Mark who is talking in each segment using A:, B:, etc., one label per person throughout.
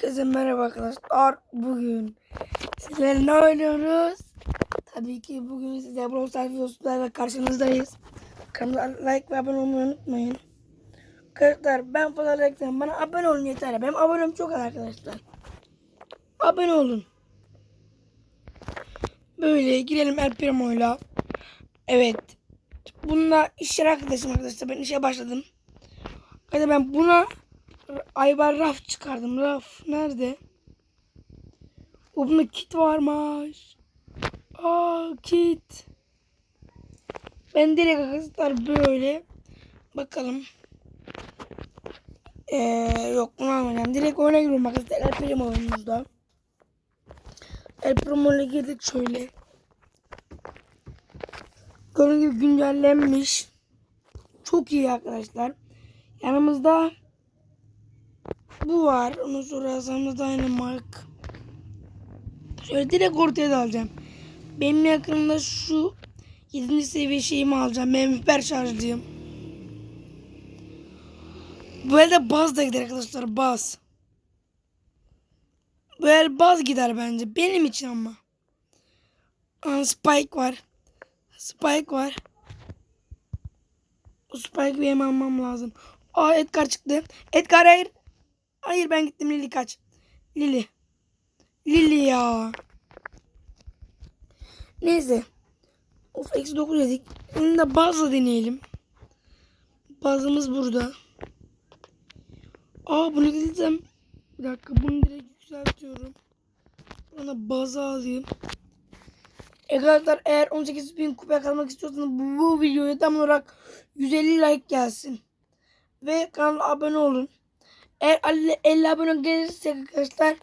A: Herkese merhaba arkadaşlar. Bugün sizlerle ne oynuyoruz? Tabii ki bugün size Brawl Stars videosuyla karşınızdayız. Kanala like ve abone olmayı unutmayın. Arkadaşlar ben falan reklam bana abone olun yeter. Benim abonem çok az arkadaşlar. Abone olun. Böyle girelim El Primo'yla. Evet. Bununla iş yeri arkadaşım arkadaşlar. Ben işe başladım. Hadi ben buna Aybar raf çıkardım. Raf nerede? O bunda kit varmış. Aa kit. Ben direkt arkadaşlar böyle bakalım. Ee, yok bunu almayacağım. Direkt oyuna giriyorum arkadaşlar. El Primo oyunumuzda. El Primo'ya girdik şöyle. Gördüğünüz gibi güncellenmiş. Çok iyi arkadaşlar. Yanımızda bu var. Ondan sonra Hasan'da Dynamite. Şöyle direkt ortaya da alacağım. Benim yakınımda şu 7. seviye şeyimi alacağım. Benim hiper şarjlıyım. Böyle baz da gider arkadaşlar baz. Böyle baz gider bence. Benim için ama. Spike var. Spike var. O Spike'ı benim almam lazım. Aa Edgar çıktı. Edgar hayır. Hayır ben gittim Lili kaç. Lili. Lili ya. Neyse. Of eksi 9 dedik. Şimdi de bazla deneyelim. Bazımız burada. Aa bunu dedim. Bir dakika bunu direkt yükseltiyorum. Bana bazı alayım. Arkadaşlar eğer 18 bin kupaya kalmak istiyorsanız bu videoya tam olarak 150 like gelsin. Ve kanala abone olun. Eğer 50, 50 abone gelirse arkadaşlar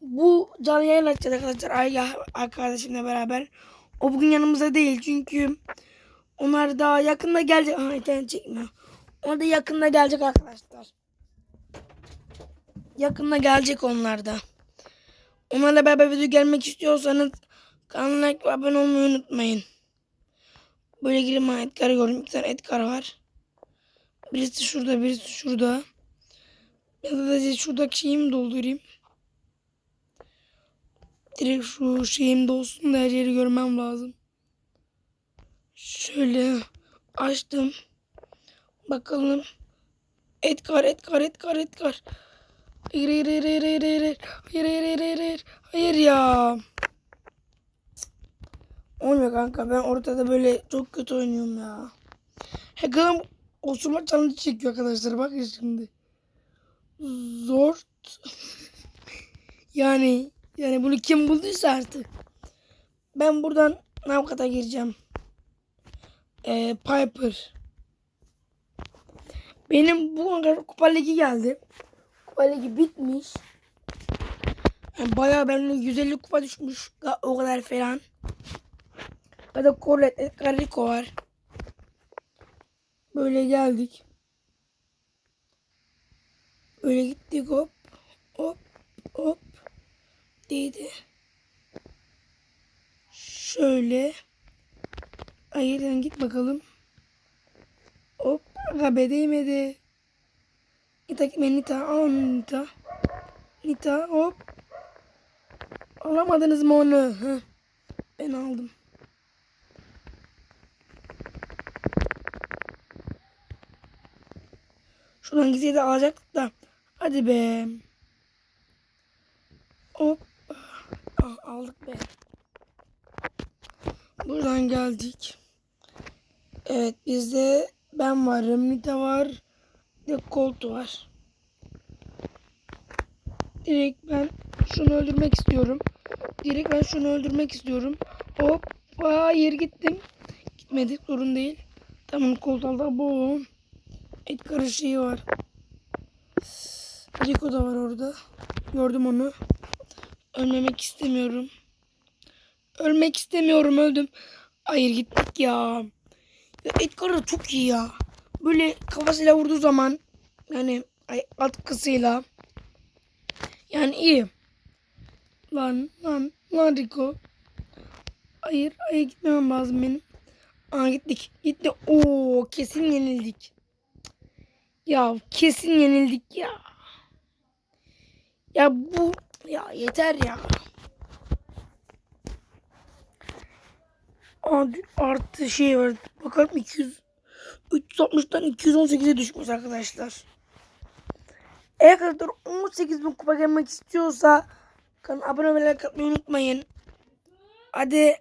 A: bu canlı yayın açacağız arkadaşlar Ay arkadaşımla beraber. O bugün yanımızda değil çünkü onlar daha yakında gelecek. Aha internet çekmiyor. Onlar da yakında gelecek arkadaşlar. Yakında gelecek onlar da. Onlarla beraber video gelmek istiyorsanız kanala like ve abone olmayı unutmayın. Böyle ha Edgar gördüm. Bir tane Edgar var. Birisi şurada birisi şurada. Ya da şuradaki şeyimi doldurayım. Direkt şu şeyim dolsun da her yeri görmem lazım. Şöyle açtım. Bakalım. Edgar, Edgar, Edgar, Edgar. Hayır, hayır, hayır, hayır, hayır, hayır, hayır, hayır, hayır, hayır, hayır, ya. Olmuyor kanka ben ortada böyle çok kötü oynuyorum ya. Hacker'ım osurma challenge çekiyor arkadaşlar bakın şimdi. Zor. yani yani bunu kim bulduysa artık. Ben buradan Navkat'a gireceğim. Ee, Piper. Benim bu kadar kupa ligi geldi. Kupa ligi bitmiş. Yani bayağı benimle 150 kupa düşmüş. O kadar falan. Ya da Corvette, Rico var. Böyle geldik. Öyle gittik hop hop hop değdi. Şöyle. Hayırdan git bakalım. Hop. Gabe değmedi. Nita gitme Nita. Al Nita. Nita hop. Alamadınız mı onu? Heh. Ben aldım. Şuradan gitseydi de alacaktık da. Hadi be. Hop. Ah, aldık be. Buradan geldik. Evet bizde ben varım. Nita var. De Colt var. Direkt ben şunu öldürmek istiyorum. Direkt ben şunu öldürmek istiyorum. Hop. Hayır gittim. Gitmedik sorun değil. Tamam Colt aldı. Bu. Edgar şeyi var. Rico da var orada. Gördüm onu. Ölmemek istemiyorum. Ölmek istemiyorum öldüm. Hayır gittik ya. ya Edgar da çok iyi ya. Böyle kafasıyla vurduğu zaman yani atkısıyla yani iyi. Lan lan lan Rico. Hayır hayır gitmemem lazım benim. Aa gittik. Gitti. Oo kesin yenildik. Ya kesin yenildik ya. Ya bu ya yeter ya. Artı şey var. Bakalım 200 360'dan 218'e düşmüş arkadaşlar. Eğer kadar 18 bin kupa gelmek istiyorsa kanala abone olmayı unutmayın. Hadi